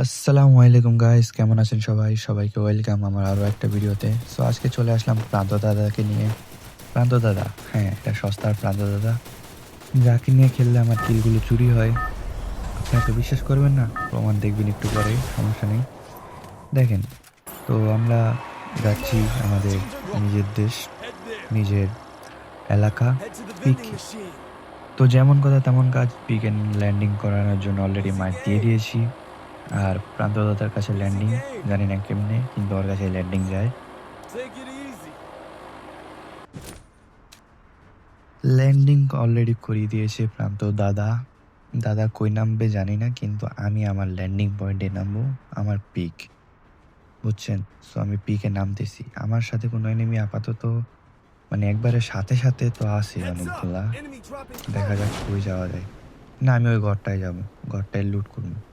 আসসালামু আলাইকুম গাইস কেমন আছেন সবাই? সবাইকে ওয়েলকাম আমার আরও একটা ভিডিওতে। সো আজকে চলে আসলাম প্রান্ত দাদাকে নিয়ে। প্রান্ত দাদা হ্যাঁ এটা সস্তার প্রান্ত দাদা। যাকে নিয়ে খেললে আমার কিলগুলো চুরি হয়। আপনারা তো বিশ্বাস করবেন না? প্রমাণ দেখবেন একটু পরেই, সমস্যা নেই। দেখেন, তো আমরা যাচ্ছি আমাদের নিজের দেশ, নিজের এলাকা তো যেমন কথা তেমন কাজ, পিক এন্ড ল্যান্ডিং করানোর জন্য অলরেডি মাঠ দিয়ে দিয়েছি। আর প্রান্তদাতার কাছে ল্যান্ডিং জানি না কেমনে কিন্তু ওর কাছে ল্যান্ডিং যায়। ল্যান্ডিং অলরেডি করিয়ে দিয়েছে প্রান্ত দাদা। দাদা কই নামবে জানি না কিন্তু আমি আমার ল্যান্ডিং পয়েন্টে নামবো আমার পিক বুঝছেন? সো আমি পিকে নামতেছি। আমার সাথে কোনো এনিমি আপাতত মানে একবারে সাথে সাথে তো আসে অনেকগুলা দেখা যাক কই যাওয়া যায়। না আমি ওই ঘরটায় যাব। ঘরটায় লুট করব।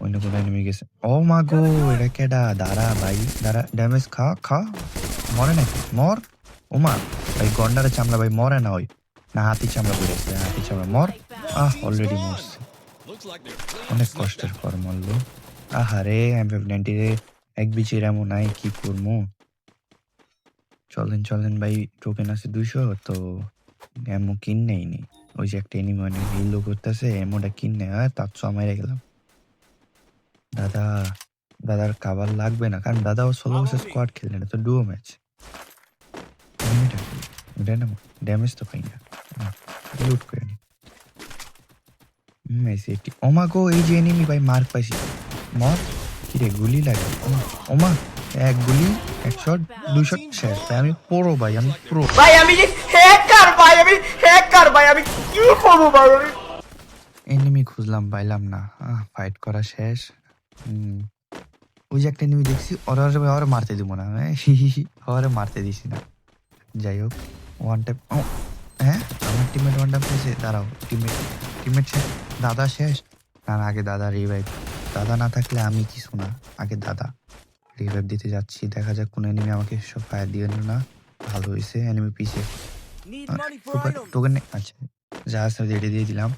অন্য কোনো এনিমি গেছে ও মা গো এটা কেডা দাঁড়া ভাই দাঁড়া ড্যামেজ খা খা মরে নাকি মর ও মা ভাই গন্ডারের চামড়া ভাই মরে না ওই না হাতি চামড়া পড়েছে হাতি চামড়া মর আহ অলরেডি মরছে অনেক কষ্টের পর মরলো আহারে এম এফ নাইনটি রে এক বিচির এমন নাই কি করব চলেন চলেন ভাই টোকেন আছে দুইশো তো এমন কিন নেইনি ওই যে একটা এনিমি মানে হিল করতেছে এমনটা কিন হয় তার ছ মেরে গেলাম দাদা দাদার কাবার লাগবে না। কারণ দাদা ও ষোলো বছর স্কোয়াড খেলে না তো ডুও ম্যাচ ড্যামেজ তো পাই না। লুট করে নি। মেসি একটি ওমা গো এই যে এনিমি ভাই মার পাইছি। মর কিরে গুলি লাগে? ওমা, ওমা এক গুলি এক শট দুই শট শেষ। ভাই আমি পুরো ভাই আমি পুরো ভাই আমি যে হ্যাকার ভাই আমি হ্যাকার ভাই আমি কি করব ভাই? এনিমি খুঁজলাম পাইলাম না। ফাইট করা শেষ। ওই যে একটা এনিমি দেখছি ওরা ওরা মারতে দিব না হ্যাঁ? ওরা মারতে দিছি না। যাই হোক ওয়ান টাইম হ্যাঁ? আমার টিমমেট ওয়ান টাইম পেয়েছে দাঁড়াও টিমমেট টিমমেট শেষ দাদা শেষ। না না, আগে দাদা রিভাইভ দাদা না থাকলে আমি কিছু না আগে দাদা। রিভাইভ দিতে যাচ্ছি দেখা যাক কোন এনিমি আমাকে সব ফায়ার দিয়ে নিল না। ভালো হয়েছে এনিমি পিছে টোকেন আচ্ছা যা আছে রেডি দিয়ে দিলাম।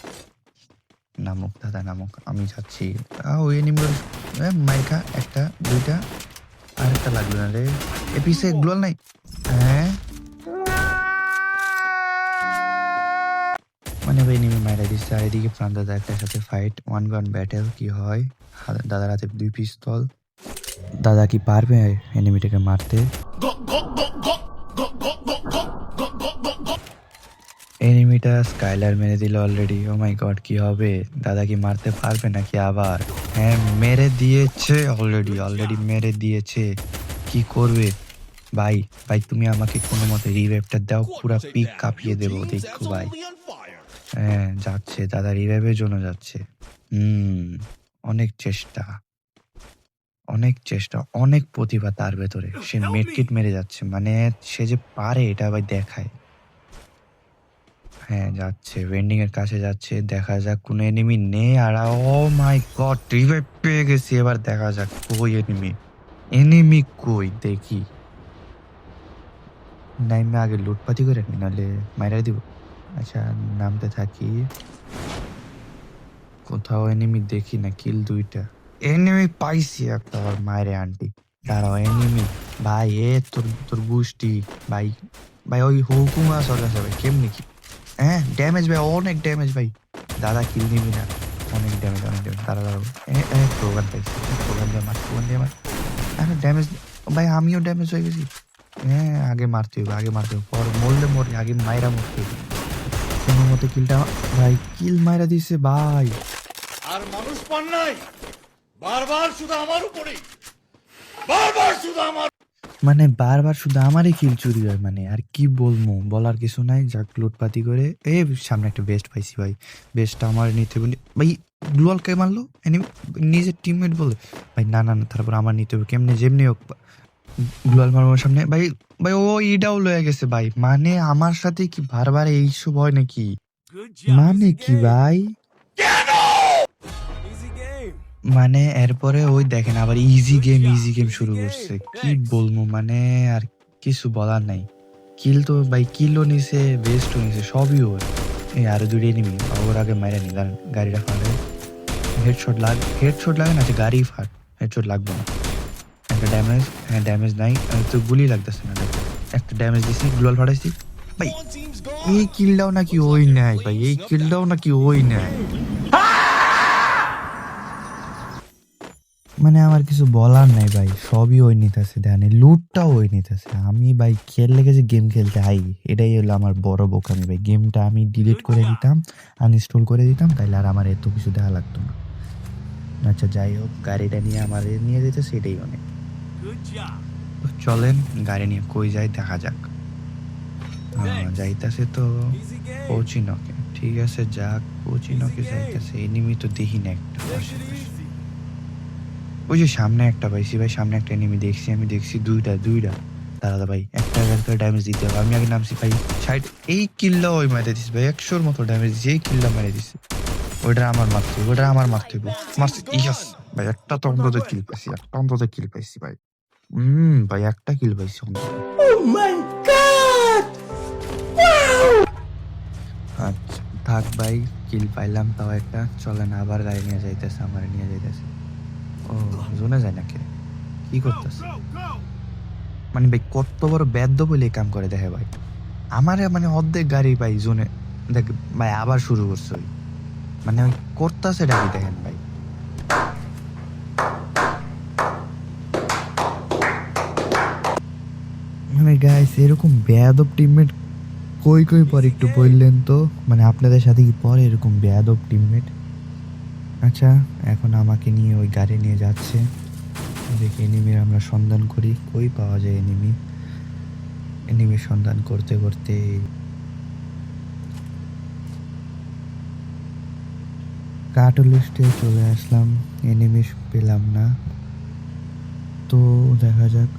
নামক দাদা নামক, আমি যাচ্ছি। ওই এনিমিগুলো মাইকা, একটা, দুইটা আর একটা লাগবে না রে। এ পিছে গ্লোয়াল নাই। হ্যাঁ? মানে ভাই এনিমি মারা দিচ্ছে আর এদিকে প্রাণ দাদা একটা সাথে ফাইট ওয়ান ওয়ান ব্যাটেল কি হয়? দাদার হাতে দুই পিস্তল দাদা কি পারবে এনিমিটাকে মারতে? এনিমিটা স্কাইলার মেরে দিল অলরেডি ও মাই গড কি হবে? দাদা কি মারতে পারবে নাকি আবার? হ্যাঁ মেরে দিয়েছে অলরেডি অলরেডি মেরে দিয়েছে। কি করবে? ভাই ভাই তুমি আমাকে কোনো মতে রিভাইভটা দাও পুরো পিক কাঁপিয়ে দেবো দেখো ভাই। হ্যাঁ যাচ্ছে দাদা রিভাইভের জন্য যাচ্ছে। হুম অনেক চেষ্টা। অনেক চেষ্টা অনেক প্রতিভা তার ভেতরে। সে মেডকিট মেরে যাচ্ছে মানে সে যে পারে এটা ভাই দেখায়। হ্যাঁ যাচ্ছে। ওয়েন্ডিং এর কাছে যাচ্ছে। দেখা যাক কোন এনিমি নেই আর ও মাই গড রিভাইভ পেয়ে গেছি। এবার দেখা যাক কই এনিমি এনিমি কই? দেখি। নাইমে আগে লুটপাতি করে নি, নাহলে মাইরা দিব। আচ্ছা নামতে থাকি। কোথাও এনিমি দেখি না কিল দুইটা। এনিমি পাইছি একটা আবার মায়েরে আন্টি দাঁড়াও এনিমি ভাই, এ তোর তোর গুষ্টি ভাই ভাই, ওই হুকুমা সরকার ভাই, কেমনি কি হ্যাঁ ড্যামেজ ভাই, অনেক ড্যামেজ ভাই। দাদা কিল নিবি না। অনেক ড্যামেজ অনেক ড্যামেজ দাঁড়া দাঁড়াও প্রোগ্রাম পাইছি। প্রোগ্রাম দিয়ে মার প্রোগ্রাম দিয়ে মার। আরে ড্যামেজ ভাই, আমিও ড্যামেজ হয়ে গেছি। হ্যাঁ আগে মারতে হবে আগে মারতে হবে পর মরলে মরি আগে মাইরা মরতে হবে কোনো মতো কিলটা ভাই কিল মাইরা দিছে, ভাই। আর মানুষ পান নাই। বারবার শুধু আমার উপরে বারবার শুধু আমার মানে বারবার শুধু আমারই কিল চুরি হয় মানে আর কি বলব? বলার কিছু নাই যাক লুটপাতি করে এ সামনে একটা বেস্ট পাইছি ভাই। বেস্টটা আমার নিতে হবে। ভাই গ্লোয়াল কে মারলো? Enemy নিজের টিমমেট বলে? ভাই না না না তারপর আমার নিতে হবে। কেমনে যেমনি হোক গ্লোয়াল মারবার সামনে। ভাই ভাই ও ইডাও লয়ে গেছে ভাই। মানে আমার সাথে কি বারবার এইসব হয় নাকি? মানে কি ভাই? মানে এরপরে ওই দেখেন আবার ইজি গেম ইজি গেম শুরু করছে। কি বলব মানে আর কিছু বলার নাই। কিল তো ভাই কিলও নিছে বেস্টও নিছে, সবই ওর। এই আরও দুটো এনিমি ওর আগে মাইরা নিলাম গাড়িটা ফাঁড়ে। হেডশট লাগ হেডশট লাগে না আচ্ছা গাড়ি ফাট হেডশট লাগবে না। একটা ড্যামেজ হ্যাঁ ড্যামেজ নাই তো গুলি লাগতেছে না একটা ড্যামেজ দিছি গ্লোয়াল ফাটাইছি। ভাই, এই কিলটাও নাকি ওই নাই, ভাই, এই কিলটাও নাকি ওই নাই। মানে আমার কিছু বলার নাই ভাই সবই ওই নিতেছে দেখানে লুটটাও ওই নিতেছে। আমি ভাই খেললে গেছে গেম খেলতে আই এটাই হলো আমার বড় বোকামি ভাই। গেমটা আমি ডিলিট করে দিতাম আনইনস্টল করে দিতাম তাইলে আর আমার এত কিছু দেখা লাগতো না। আচ্ছা যাই হোক গাড়িটা নিয়ে আমার নিয়ে যেতে সেটাই অনেক তো চলেন গাড়ি নিয়ে কই যাই দেখা যাক। যাইতাছে তো পৌঁছিনকে ঠিক আছে যাক পৌঁছিনকে যাইতাছে এনিমি তো দেখি না একটা। ওই যে সামনে একটা পাইছি ভাই সামনে একটা এনিমি দেখছি আমি দেখছি দুইটা দুইটা। দাদা ভাই একটা একটা ড্যামেজ দিতে হবে। আমি আগে নামছি ভাই সাইড এই কিল্লা ওই মারে দিস ভাই একশোর মতো ড্যামেজ এই কিল্লা মেরে দিছে। ওইটা আমার মারতে হবে ওইটা আমার মারতে হবে। ইয়াস ভাই একটা তো অন্তত কিল পাইছি একটা অন্তত কিল পাইছি ভাই। হুম ভাই একটা কিল পাইছি অন্তত। Oh! আচ্ছা থাক ভাই কিল পাইলাম তাও একটা। চলেন আবার গাড়ি নিয়ে যাইতেছে আমার নিয়ে যাইতেছে। যায় নাকি? কি করতেছে? মানে ভাই, কত বড় বলে কাম করে দেখে ভাই। মানে অর্ধেক গাড়ি ভাই জোনে, দেখ ভাই, আবার শুরু করছে ওই। মানে ওই করতেছে ডাকি দেখেন ভাই। মানে গাইস এরকম বেয়াদব টিমমেট কই কই পর একটু বললেন তো? মানে আপনাদের সাথে কি পরে এরকম বেয়াদব টিমমেট আচ্ছা এখন আমাকে নিয়ে ওই গাড়ি নিয়ে যাচ্ছে। দেখি এনিমির আমরা সন্ধান করি। কই পাওয়া যায় এনিমি? এনিমির সন্ধান করতে করতে কাটল লিস্টে চলে আসলাম। এনিমি পেলাম না। তো দেখা যাক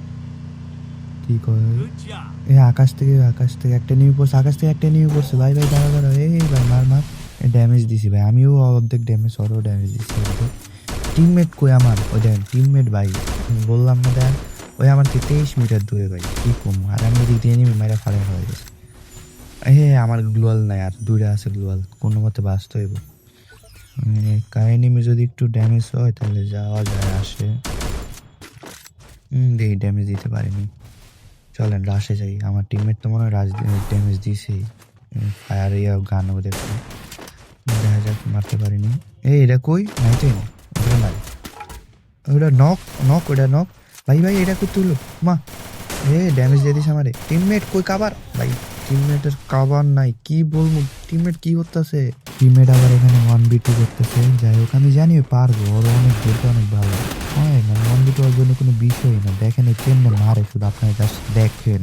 কি করে। আকাশ থেকে আকাশ থেকে একটা নিয়ে পড়ছে, আকাশ থেকে একটা নিয়ে পড়ছে। ভাই ভাই, দাঁড়া দাঁড়া। এই, ভাই, মার মার। ড্যামেজ দিছি ভাই। আমিও অর্ধেক ড্যামেজ ওরও ড্যামেজ দিছি। টিমমেট কই আমার? ওই দেখেন টিমমেট ভাই বললাম না দেখ, ওই আমার তেইশ মিটার দূরে ভাই, কি কম? আর আমি এদিক দিয়ে নিয়ে মেরে ফাড়ে হয়ে গেছে হে আমার গ্লোয়াল নাই, আর দূরে আছে গ্লোয়াল কোনো মতে বাঁচতে হইব। কাহিনিমি যদি একটু ড্যামেজ হয়, তাহলে যাওয়া যায়, আসে। দেখি ড্যামেজ দিতে পারিনি। চলেন রাশে যাই। আমার টিমমেট তো মনে হয় রাজ ড্যামেজ দিছেই। ফায়ার ইয়া গান ওদের মারতে পারিনি এই এটা কই নাই তো এনে। ওটা নাই ওটা নক নক ওটা নক ভাই ভাই এটা কই তুলো মা এ ড্যামেজ দিয়ে দিস আমারে টিমমেট কই কাবার ভাই টিমমেটের কাবার নাই কি বলব টিমমেট কি করতেছে টিমমেট আবার এখানে ওয়ান বি টু করতেছে যাই হোক আমি জানি পারব ওর অনেক খেলতে অনেক ভালো হয় মানে ওয়ান টু ওর জন্য কোনো বিষয় না দেখেন এই কেমনে মারে শুধু আপনারা জাস্ট দেখেন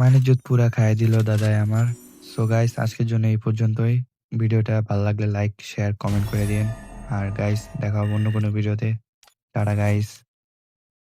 মানিজ্যত পুরা খাই দিল দাদাই আমার। সো গাইস আজকের জন্য এই পর্যন্তই। ভিডিওটা ভালো লাগলে লাইক শেয়ার কমেন্ট করে দিন আর গাইস দেখা হবে অন্য কোনো ভিডিওতে। Tata guys